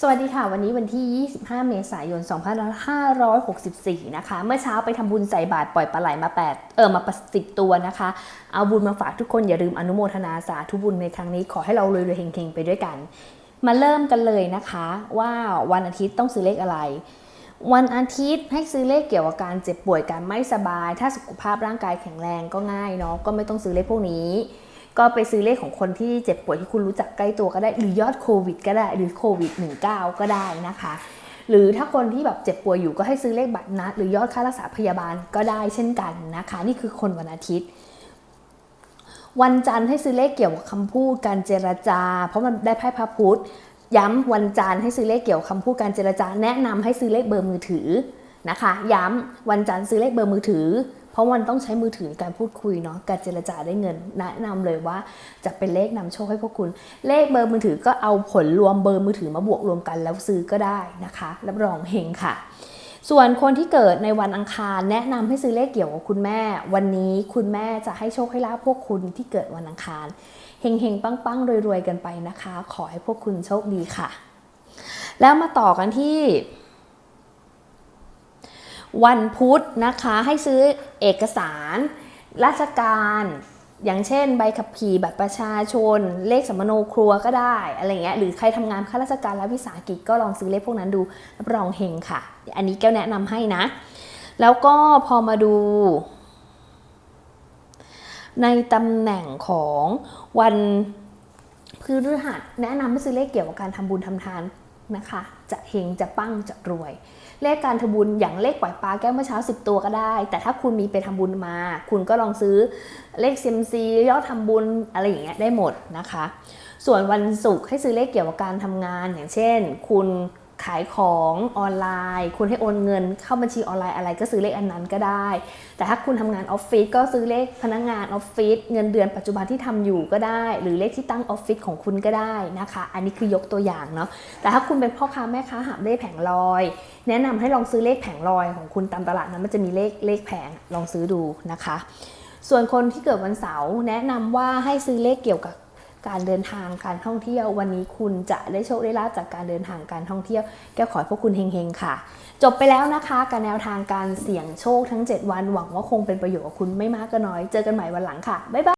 สวัสดีค่ะ วันนี้วันที่ 25 เมษายน 2564 นะคะ เมื่อเช้าไปทำบุญใส่บาตรปล่อยปลาไหลมา 8 เออมาประสิบตัวนะคะ เอาบุญมาฝากทุกคนอย่าลืมอนุโมทนาสาธุบุญในครั้งนี้ขอให้เรารวยๆเฮงๆ ไปด้วยกัน มาเริ่มกันเลยนะคะว่าวันอาทิตย์ต้องซื้อเลขอะไรวันอาทิตย์ให้ซื้อเลขเกี่ยวกับการเจ็บป่วยการไม่สบาย ถ้าสุขภาพร่างกายแข็งแรงก็ง่ายเนาะก็ไม่ต้องซื้อเลขพวกนี้ ก็ไปซื้อเลขของคนที่เจ็บป่วยที่คุณรู้จักใกล้ตัวก็ได้ หรือยอดโควิดก็ได้ หรือโควิด 19 ก็ได้นะคะ หรือถ้าคนที่แบบเจ็บป่วยอยู่ก็ให้ซื้อเลขบัตรนัด หรือยอดค่ารักษาพยาบาลก็ได้เช่นกันนะคะ นี่คือคนวันอาทิตย์ วันจันทร์ให้ซื้อเลขเกี่ยวกับคำพูดการเจรจา เพราะมันได้ไพ่พระพุธย้ำวันจันทร์ให้ซื้อเลขเกี่ยวกับคำพูดการเจรจา แนะนำให้ซื้อเลขเบอร์มือถือนะคะ ย้ำวันจันทร์ซื้อเลขเบอร์มือถือ เพราะมันต้องใช้มือถือในการพูดคุยเนาะการเจรจาได้เงิน แนะนำเลยว่าจะเป็นเลขนำโชคให้พวกคุณ เลขเบอร์มือถือก็เอาผลรวมเบอร์มือถือมาบวกรวมกันแล้วซื้อก็ได้นะคะรับรองเฮงค่ะส่วนคนที่เกิดในวันอังคารแนะนำให้ซื้อเลขเกี่ยวกับคุณแม่ วันนี้คุณแม่จะให้โชคให้ลาภพวกคุณที่เกิดวันอังคารเฮงเฮงๆปังปังๆรวยๆกันไปนะคะ ขอให้พวกคุณโชคดีค่ะ แล้วมาต่อกันที่ วันพุธนะคะให้ซื้อเอกสาร ราชการ อย่างเช่น ใบขับขี่บัตรประชาชน เลขสมโนครัวก็ได้อะไรเงี้ยหรือใครทำงานข้าราชการและวิสาหกิจก็ลองซื้อเลขพวกนั้นดูรับรองเฮงค่ะ อันนี้แก้วแนะนำให้นะ แล้วก็พอมาดู ในตำแหน่งของวันพฤหัสแนะนำให้ซื้อเลขเกี่ยวกับการทำบุญทำทาน นะคะ จะเฮงจะปั้งจะรวย เลขการทำบุญอย่างเลขปล่อยปลาแก้วเมื่อเช้า 10 ตัวก็ได้ แต่ถ้าคุณมีไปทำบุญมา คุณก็ลองซื้อเลขเซมซียอดทำบุญอะไรอย่างเงี้ยได้หมดนะคะ ส่วนวันศุกร์ให้ซื้อเลขเกี่ยวกับการทำงานอย่างเช่น คุณ ขายของออนไลน์ คุณให้โอนเงิน เข้าบัญชีออนไลน์อะไรก็ซื้อเลขอันนั้นก็ได้ แต่ถ้าคุณทำงานออฟฟิศก็ซื้อเลขพนักงานออฟฟิศเงินเดือนปัจจุบันที่ทำอยู่ก็ได้ หรือเลขที่ตั้งออฟฟิศของคุณก็ได้นะคะ อันนี้คือยกตัวอย่างเนาะแต่ถ้าคุณเป็นพ่อค้าแม่ค้าหาบเลขแผงลอย แนะนำให้ลองซื้อเลขแผงลอยของคุณตามตลาดนั้นมันจะมีเลขเลขแผงลองซื้อดูนะคะ ส่วนคนที่เกิดวันเสาร์แนะนำว่าให้ซื้อเลขเกี่ยวกับ การเดินทางการท่องเที่ยว วันนี้คุณจะได้โชคได้ลาบจากการเดินทางการท่องเที่ยว แก้วขอให้พวกคุณเฮงๆค่ะ จบไปแล้วนะคะกับแนวทางการเสี่ยงโชคทั้ง 7 วันหวังว่าคงเป็นประโยชน์กับคุณไม่มากก็น้อย เจอกันใหม่วันหลังค่ะบ๊ายบาย